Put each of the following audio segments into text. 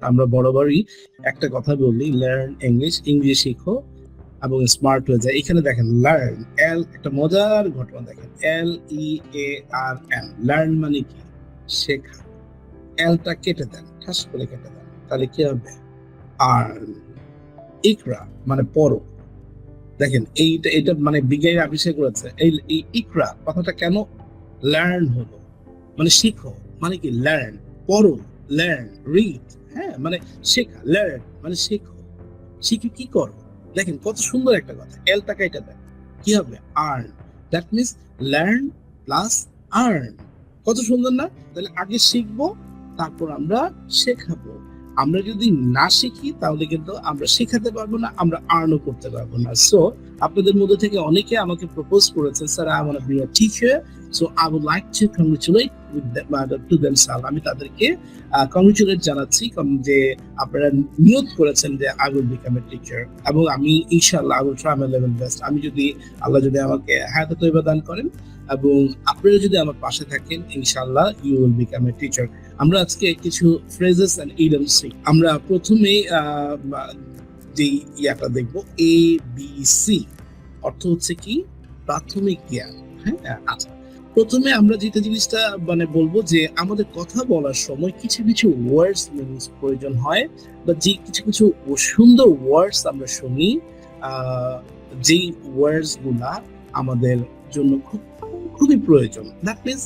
আমরা বরাবরই একটা কথা বলি লার্ন ইংলিশ ইংলিশ শিখো এবং স্মার্ট হয়ে যায়। এখানে দেখেন লার্ন এল একটা মজার ঘটনা দেখেন। এল ই এ আর এন লার্ন মানে কি? শেখা। এলটা কেটে দেন, ঠাস করে কেটে দেন। তাহলে কি হবে? আর ইকরা মানে পড়ো। দেখেন, এইটা, এটা মানে বিজ্ঞানী আবিষ্কার করেছে। এই ইকরা কথাটা কেন লার্ন হলো? মানে শিখো। মানে কি? লার্ন পড়ো লার্ন রিড হ্যাঁ মানে শেখা লার্ন মানে শেখো। শিখে কি করো? দেখেন কত সুন্দর একটা কথা এল টাকা এটা দেখ কি হবে? Earn that means learn plus earn কত সুন্দর না? তাহলে আগে শিখব, তারপর আমরা শেখাবো। আমরা যদি না শিখি, তাহলে কিন্তু আমরা শেখাতে পারব না, আমরা আর্নও করতে পারব না। সো আপনাদের মধ্যে থেকে অনেকে আমাকে প্রপোজ করেছে sir I want be a teacher so I would like to congratulate to them সাল আমি তাদেরকে কংগ্রেচুলেট জানাচ্ছি যে আপনারা নিয়োগ করেছেন যে I will become a teacher এবং আমি, ইনশাআল্লাহ I will try my level best আমি যদি আল্লাহ যদি আমাকে হায়াত তৈবা দান করেন এবং আপনারা যদি আমার পাশে থাকেন ইনশাল্লাহ you will become a teacher আমরা আজকে কিছু ফ্রেজেস এন্ড ইডমস আমরা প্রথমে যে ইয়াটা দেখব এ বি সি অর্থ হচ্ছে কি? প্রাথমিক জ্ঞান। হ্যাঁ? আচ্ছা। প্রথমে আমরা যেটা জিনিসটা মানে বলব যে আমাদের কথা বলার সময় কিছু কিছু ওয়ার্ডস মিনিংস প্রয়োজন হয় বা যে কিছু কিছু সুন্দর ওয়ার্ডস আমরা শুনি যেই ওয়ার্ডসগুলা আমাদের জন্য খুব, খুবই প্রয়োজন। দ্যাট মিনস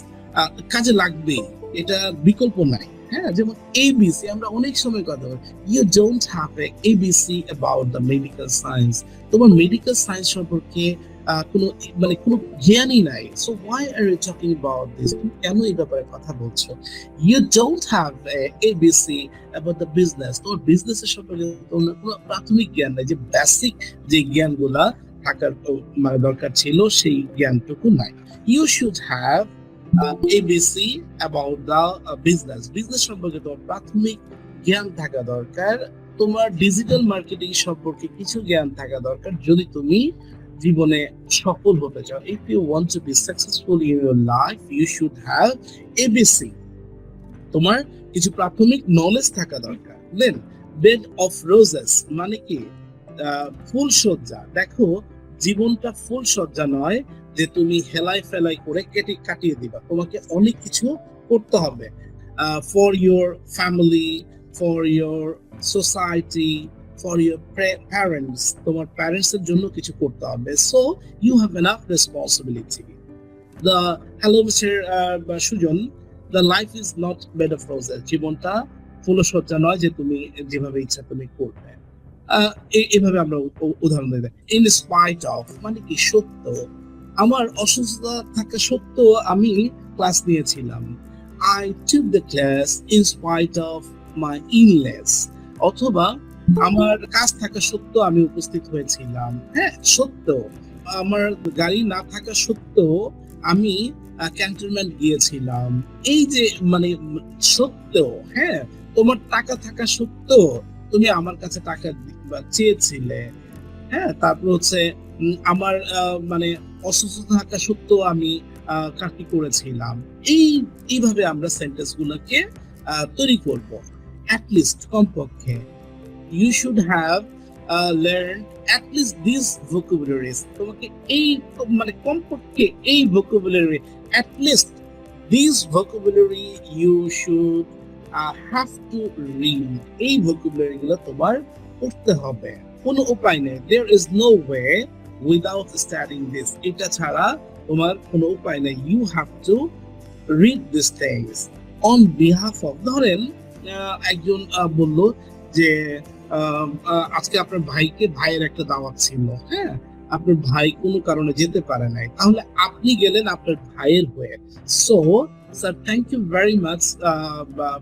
কাজে লাগবেই। এটা বিকল্প নাই। হ্যাঁ যেমন এবিসি আমরা অনেক সময় কথা বলি you don't have a ABC about the medical science তোমার মেডিকেল সায়েন্স সম্পর্কে কোনো মানে কোনো জ্ঞানই নাই। So why are you talking about this তুমি কেন এই ব্যাপারে কথা বলছো? You don't have ABC about the business তোমার বিজনেসের সম্পর্কে তোমার কোনো প্রাথমিক জ্ঞান নাই, যে বেসিক যে জ্ঞানগুলা থাকার মানে দরকার ছিল, সেই জ্ঞানটুকু নাই। You should have ABC about the business business সম্পর্কে তোমার প্রাথমিক জ্ঞান থাকা দরকার। তোমার ডিজিটাল মার্কেটিং সম্পর্কে কিছু জ্ঞান থাকা দরকার, যদি তুমি জীবনে সফল হতে চাও। If you want to be successful in your life you should have ABC তোমার কিছু প্রাথমিক নলেজ থাকা দরকার। দেন বেড অফ রোজেস মানে কি? ফুল সজ্জা। দেখো জীবনটা ফুল সজ্জা নয় যে তুমি হেলাই ফেলাই করে কেটে কাটিয়ে দিবা। তোমাকে অনেক কিছু করতে হবে। For your family for your society for your parents তোমার প্যারেন্টস এর জন্য কিছু করতে হবে। So you have enough responsibility the hello mister Sujan the life is not bed of roses জীবনটা ফুলসজ্জা নয় যে তুমি যেভাবে ইচ্ছা তুমি করবে। এভাবে আমরা উদাহরণ দিই। ইন স্পাইট অফ মানে কি সত্য? আমার অসুস্থতা থাকা সত্ত্বেও আমি ক্লাস নিয়েছিলাম I took the class in spite of my illness অথবা আমার কাজ থাকা সত্ত্বেও আমি উপস্থিত হয়েছিলাম। হ্যাঁ সত্য আমার গাড়ি না থাকা সত্ত্বেও আমি ক্যান্টনমেন্ট গিয়েছিলাম। এই যে মানে সত্য হ্যাঁ তোমার টাকা থাকা সত্ত্বেও তুমি আমার কাছে টাকা চেয়েছিলে। হ্যাঁ তারপর হচ্ছে আমার মানে অসুস্থ থাকা সত্ত্বেও আমি কাজটি করেছিলাম। এই, এইভাবে আমরা সেন্টেন্স গুলোকে তৈরি করব। অ্যাটলিস্ট কমপক্ষে। You should have learn at least this vocabularies তোমাকে এই মানে কমপক্ষে এই vocabulary at least this vocabulary you should have to read এই ভোকাবুলারি গুলো তোমার পড়তে হবে। কোনো উপায় নেই। There is no way without studying this এটা ছাড়া তোমার কোনো উপায় নেই। You have to read this things on behalf of ধরেন একজন বলল যে আজকে আপনার ভাইকে ভাইয়ের একটা দাওয়াত ছিল। হ্যাঁ? আপনার ভাই কোনো কারণে যেতে পারে নাই। তাহলে আপনি গেলেন আপনার ভাইয়ের হয়ে। So sir thank you very much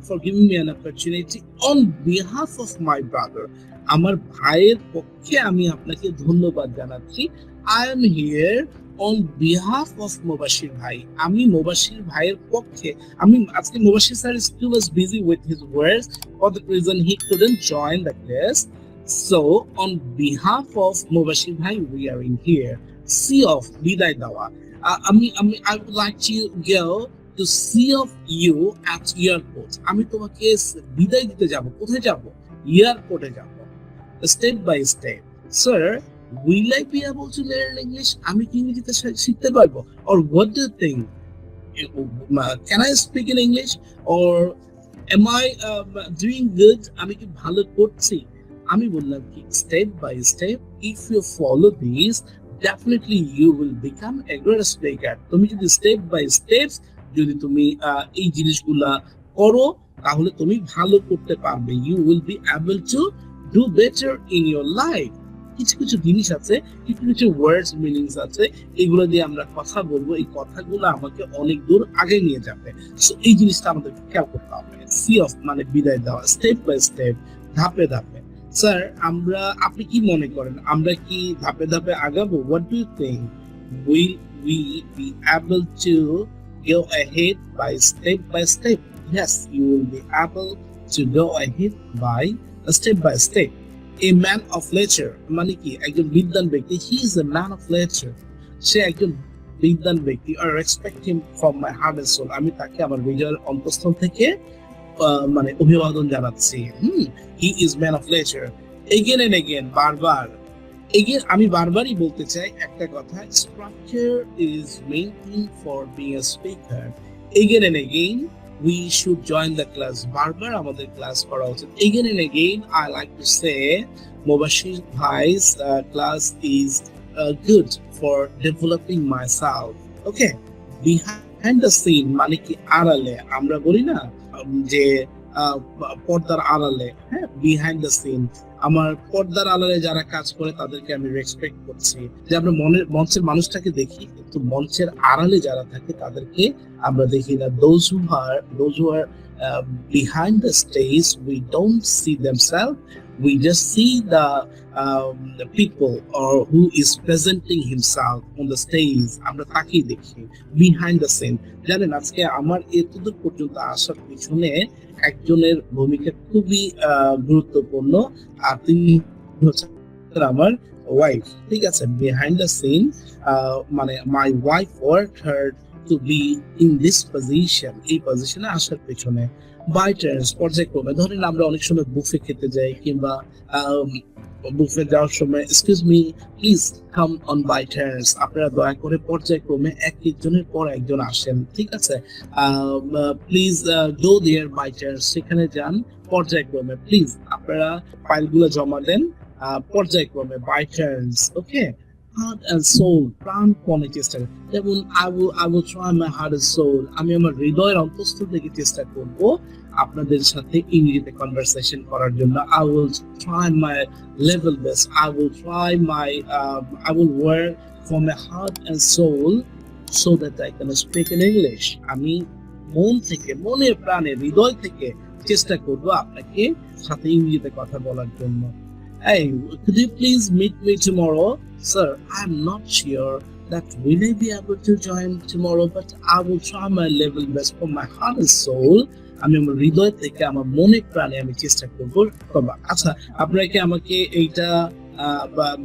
for giving me an opportunity on behalf of my brother আমার ভাইয়ের পক্ষে আমি আপনাকে ধন্যবাদ জানাচ্ছি। I am here on behalf of Mobashir ভাই। আমি মোবাশির ভাইয়ের পক্ষে, আমি আজকে Mobashir sir still was busy with his words for the reason he couldn't join the class so on behalf of Mobashir ভাই we are in here see off বিদায় দেওয়া। আ- আমি আমি I would like to go to see off you at airport আমি তোমাকে বিদায় দিতে যাব। কোথায় যাব? এয়ারপোর্টে যাব। Step by step sir will I be able to learn English আমি কি ইংরেজিতে শিখতে পারব? Or what do think can I speak in English or am I doing good আমি কি ভালো করছি? আমি বললাম কি step by step if you follow this definitely you will become a great speaker তুমি যদি স্টেপ বাই স্টেপস যদি তুমি এই জিনিসগুলা করো, তাহলে তুমি ভালো করতে পারবে। You will be able to do better in your life কিছু কিছু জিনিস আছে, কিছু কিছু ওয়ার্ডস মিনিংস আছে, এগুলো দিয়ে আমরা কথা বলব। এই কথাগুলো আমাকে অনেক দূর আগে নিয়ে যাবে। সো এই জিনিসটা আমাদের খেয়াল করতে হবে। সি অফ মানে বিদায় দেওয়া। স্টেপ বাই স্টেপ ধাপে ধাপে। স্যার আমরা, আপনি কি মনে করেন? আমরা কি ধাপে ধাপে আগাবো? What do you think will we be able to go ahead by step by step. Yes, you will be able to go ahead by step by step. A man of leisure মানে কি, একজন বিদ্যান ব্যক্তি, he is a man of leisure. সে একজন বিদ্যান ব্যক্তি আর respect him from my heart and soul আমি তাকে আমার হৃদয়ের অন্তঃস্থল থেকে মানে অভিবাদন জানাচ্ছি। He is man of lecture again and again বারবার এগেন আমি বারবারই বলতে চাই একটা কথা structure is main thing for being a speaker again and again we should join the class বারবার আমাদের ক্লাস করা উচিত। Again and again I like to say Mobashir vice class is good for developing myself okay behind the scene মানে কি আড়ালে? আমরা বলি না যে পর্দার আড়ালে। হ্যাঁ? বিহাইন্ড দ্য সিন আমার পর্দার আলারে যারা কাজ করে তাদেরকে আমি রেসপেক্ট করছি। যে আমরা মনের মঞ্চের মানুষটাকে দেখি, কিন্তু মঞ্চের আড়ালে যারা থাকে তাদেরকে আমরা দেখি না। Those who behind the stage we don't see themselves we just see the um, the people or who is presenting himself on the stage. আমরা তাকেই দেখি বিহাইন্ড দ্য সিন জানেন আজকে আমার এতদূর পর্যন্ত আসার পিছনে একজনের ভূমিকা খুবই গুরুত্বপূর্ণ। আর তিনি হচ্ছেন আমার ওয়াইফ ঠিক আছে বিহাইন্ড দ্য সিন মানে my wife work hard to be in this position এই পজিশনে আসার পেছনে বাই টার্নস পর্যায়ক্রমে ধরেন আমরা অনেক সময় বুফে খেতে যাই কিংবা বুফে যাওয়ার সময় excuse me please come on by turns আপনারা দয়া করে পর্যায়ক্রমে এক একজনের পর একজন আসেন, ঠিক আছে? Please go there by turns সেখানে যান পর্যায়ক্রমে প্লিজ আপনারা ফাইলগুলো জমা দেন পর্যায়ক্রমে by turns okay heart and soul প্রাণপণে চেষ্টা। যেমন I will I will try my heart and soul আমি আমার হৃদয়ের অন্তঃস্থল থেকে চেষ্টা করব আপনাদের সাথে ইংরেজিতে কনভারসেশন করার জন্য I will try my level best I will try my I will work for my heart and soul so that I can speak in English আমি মন থেকে মনে প্রাণে হৃদয় থেকে চেষ্টা করব আপনাকে সাথে ইংরেজিতে কথা বলার জন্য Hey, could you please meet me tomorrow? Sir, I'm not sure that will I be able to join tomorrow, but I will try my level best from my heart and soul. আমি আমার হৃদয় থেকে আমার মনে প্রাণে আমি চেষ্টা করব আচ্ছা আপনারা কি আমাকে এইটা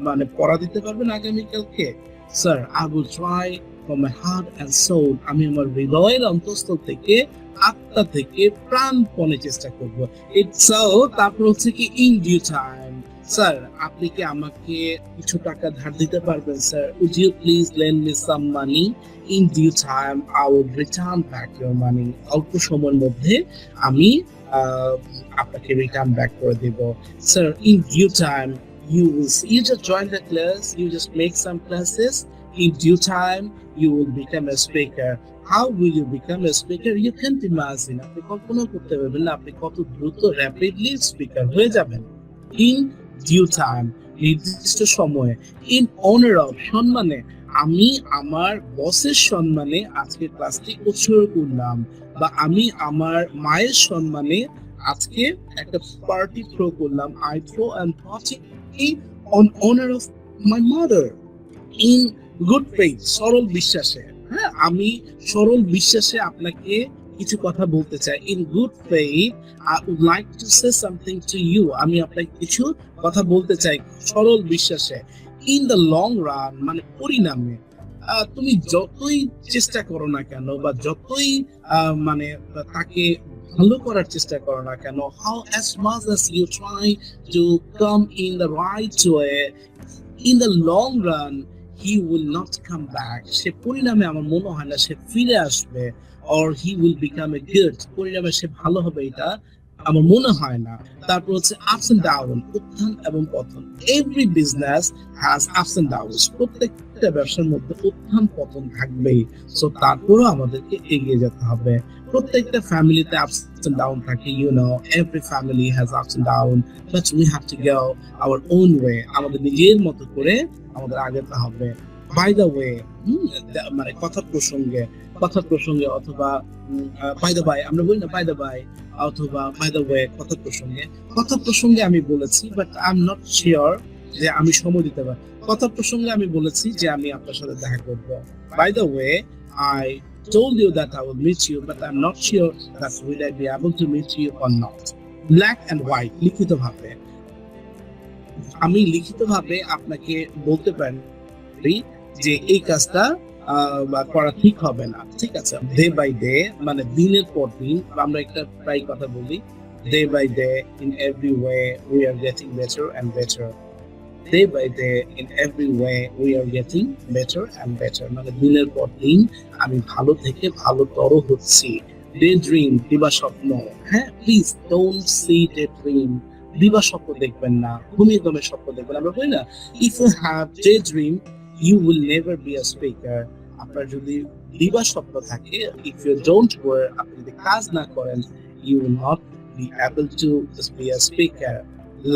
মানে পড়া দিতে পারবেন আগামীকালকে? Sir I will try for my heart and soul আমি আমার হৃদয়ের অন্তঃস্থল থেকে আত্মা থেকে প্রাণপণে চেষ্টা করব। ইটস তারপর হচ্ছে কি ইন ডিউ টাইম স্যার, আপনি কি আমাকে কিছু টাকা ধার দিতে পারবেন, sir? Would you please lend me some money in due time I would return back your money অল্প সময়ের মধ্যে আমি আপনাকে রিটার্ন ব্যাক করে দেব। Sir in due time you will you join join the class, you just make some classes. In due time, you will become a speaker. How will you become a speaker? You can't imagine আপনি কল্পনা করতে পারবেন না, আপনি কত দ্রুত rapidly speaker হয়ে যাবেন। In due time নির্দিষ্ট সময়ে ইন অনার অফ সম্মানে, আমি আমার বসের সম্মানে আজকে ক্লাসটি উৎসর্গ করলাম বা আমি আমার মায়ের সম্মানে আজকে একটা পার্টি থ্রো করলাম। I throw and party on honour of my mother in good faith সরল বিশ্বাসে। হ্যাঁ আমি সরল বিশ্বাসে আপনাকে কিছু কথা বলতে চাই। In good faith I would like to say something to you আমি আপনাকে কিছু কথা বলতে চাই সরল বিশ্বাসে। ইন দ্য লং রান মানে পরিণামে তুমি যতই চেষ্টা করো না কেন বা যতই মানে তাকে ভালো করার চেষ্টা করো না কেন how as much as you try to come in the right way in the long run he will not come back সে পরিণামে আমার মনে হয় না সে ফিরে আসবে or he will become a good পরিণামে সে ভালো হবে এটা আমার মনে হয় না। তারপর হচ্ছে আপস এন্ড ডাউন উত্থান এবং পতন। Every business has ups and downs প্রত্যেকটা ব্যবসার মধ্যে উত্থান, পতন থাকবেই। সো তারপরও আমাদেরকে এগিয়ে যেতে হবে। প্রত্যেকটা ফ্যামিলিতে আপস এন্ড ডাউন থাকে you know every family has ups and down but we have to go our own way আমাদের নিজের মতো করে আমাদের আগাতে হবে। বাই দ্য ওয়ে মানে কথা প্রসঙ্গে কথা প্রসঙ্গে অথবা বাই দ্য বাই আমরা বলি না বাই দ্য বাই অথবা বাই দ্য ওয়ে কথা প্রসঙ্গে। কথা প্রসঙ্গে আমি বলেছি but I am not sure যে আমি সময় দিতে পারি। কথা প্রসঙ্গে আমি বলেছি যে আমি আপনার সাথে দেখা করব। By the way I told you that I will meet you, but I'm not sure that will I be able to meet you or not. Black and white, লিখিত ভাবে আমি লিখিত ভাবে আপনাকে বলতে পারি যে এই কাজটা বা করা ঠিক হবে না। ঠিক আছে? ডে বাই ডে মানে দিনের পর দিন, আমরা একটা প্রায় কথা বলি day by day in every way we are getting better and better day by day in every way we are getting better and better মানে দিনের পর দিন, আমি ভালো থেকে ভালোতর হচ্ছি। ডে ড্রিম দিবা স্বপ্ন হ্যাঁ? Please don't see day dream দিবা স্বপ্ন দেখবেন না, ঘুমিয়ে দমে স্বপ্ন দেখবেন। আমরা বলি না if you have day dream you will never be a speaker আপনার যদি দিবা স্বপ্ন থাকে ইফ ইউ ডোন্ট ওয়ার্ক আপনি যদি কাজ না করেন you will not be able to be a speaker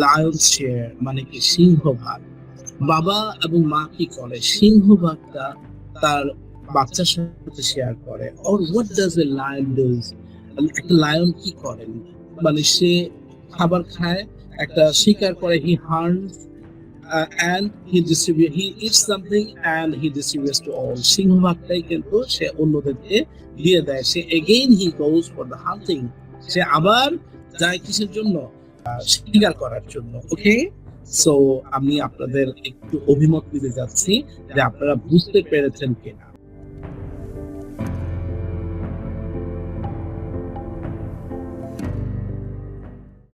lion share মানে কি সিংহভাগ। বাবা এবং মা কি করে? সিংহভাগটা তার বাচ্চার সাথে শেয়ার করে। Or what does a lion does একটা লায়ন কি করে মানে সে খাবার খায়, একটা শিকার করে he হার্নস and he distribute he eat something and he distributes to all সিংহভাগটাই কিন্তু সে অন্যদেরকে দিয়ে দেয়। সে again he goes for the hunting সে আবার যায় কিসের জন্য? শিকার করার জন্য। ওকে সো আমি আপনাদের একটু অভিমত দিতে যাচ্ছি যে আপনারা বুঝতে পেরেছেন কিনা।